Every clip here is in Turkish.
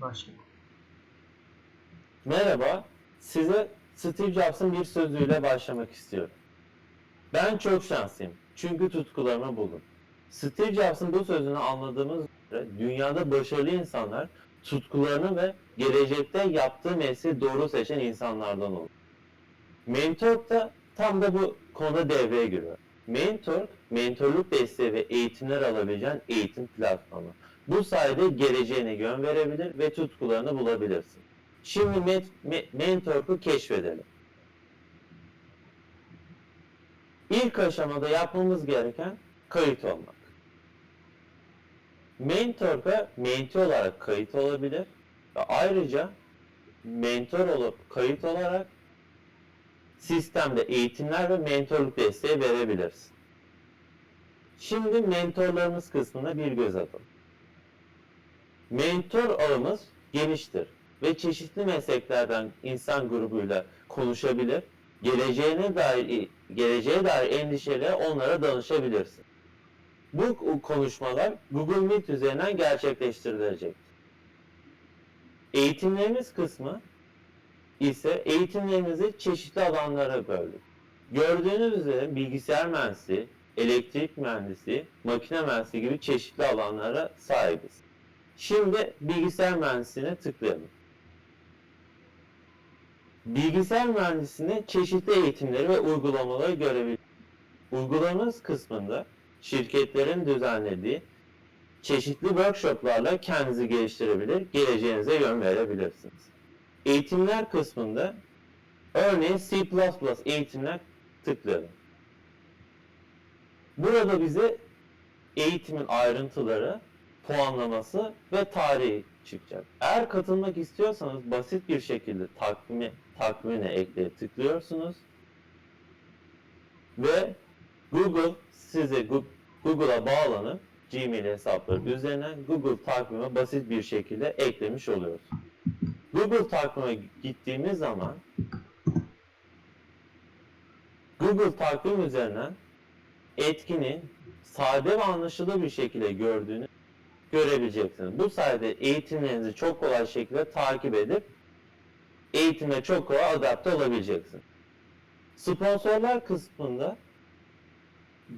Başka. Merhaba, size Steve Jobs'ın bir sözüyle başlamak istiyorum. Ben çok şanslıyım çünkü tutkularımı buldum. Steve Jobs'ın bu sözünü anladığımız üzere dünyada başarılı insanlar tutkularını ve gelecekte yaptığı mesleği doğru seçen insanlardan olur. Mentor da tam da bu konuda devreye giriyor. Mentor, mentorluk desteği ve eğitimler alabileceğin eğitim platformu. Bu sayede geleceğine yön verebilir ve tutkularını bulabilirsin. Şimdi met, me, mentorku keşfedelim. İlk aşamada yapmamız gereken kayıt olmak. Mentorka menti olarak kayıt olabilir ve ayrıca mentor olup kayıt olarak sistemde eğitimler ve mentorluk desteği verebilirsin. Şimdi mentorlarımız kısmına bir göz atalım. Mentor ağımız geniştir ve çeşitli mesleklerden insan grubuyla konuşabilir, geleceğine dair geleceğe dair endişeleri onlara danışabilirsin. Bu konuşmalar Google Meet üzerinden gerçekleştirilecek. Eğitimlerimiz kısmı ise eğitimlerimizi çeşitli alanlara böldük. Gördüğünüz üzere bilgisayar mühendisliği, elektrik mühendisliği, makine mühendisliği gibi çeşitli alanlara sahibiz. Şimdi bilgisayar mühendisliğine tıklayalım. Bilgisayar mühendisliğinde çeşitli eğitimleri ve uygulamaları görebiliriz. Uygulamamız kısmında şirketlerin düzenlediği çeşitli workshoplarla kendinizi geliştirebilir, geleceğinize yön verebilirsiniz. Eğitimler kısmında örneğin C++ eğitimler tıklayalım. Burada bize eğitimin ayrıntıları, puanlaması ve tarihi çıkacak. Eğer katılmak istiyorsanız basit bir şekilde takvime, takvimine ekleyip tıklıyorsunuz. Ve Google size Google'a bağlanıp Gmail hesapları üzerinden Google takvime basit bir şekilde eklemiş oluyoruz. Google takvime gittiğimiz zaman Google takvim üzerinden etkinin sade ve anlaşılır bir şekilde gördüğünü görebileceksiniz. Bu sayede eğitimlerinizi çok kolay şekilde takip edip eğitime çok kolay adapte olabileceksiniz. Sponsorlar kısmında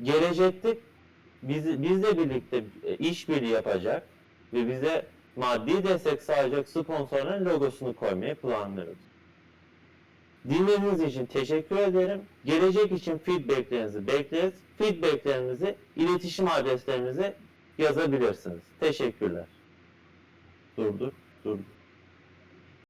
gelecekte biz, bizle birlikte e, işbirliği yapacak ve bize maddi destek sağlayacak sponsorların logosunu koymayı planlıyoruz. Dinlediğiniz için teşekkür ederim. Gelecek için feedbacklerinizi bekleriz. Feedbacklerinizi iletişim adreslerinize yazabilirsiniz. Teşekkürler. Durdur, durdur.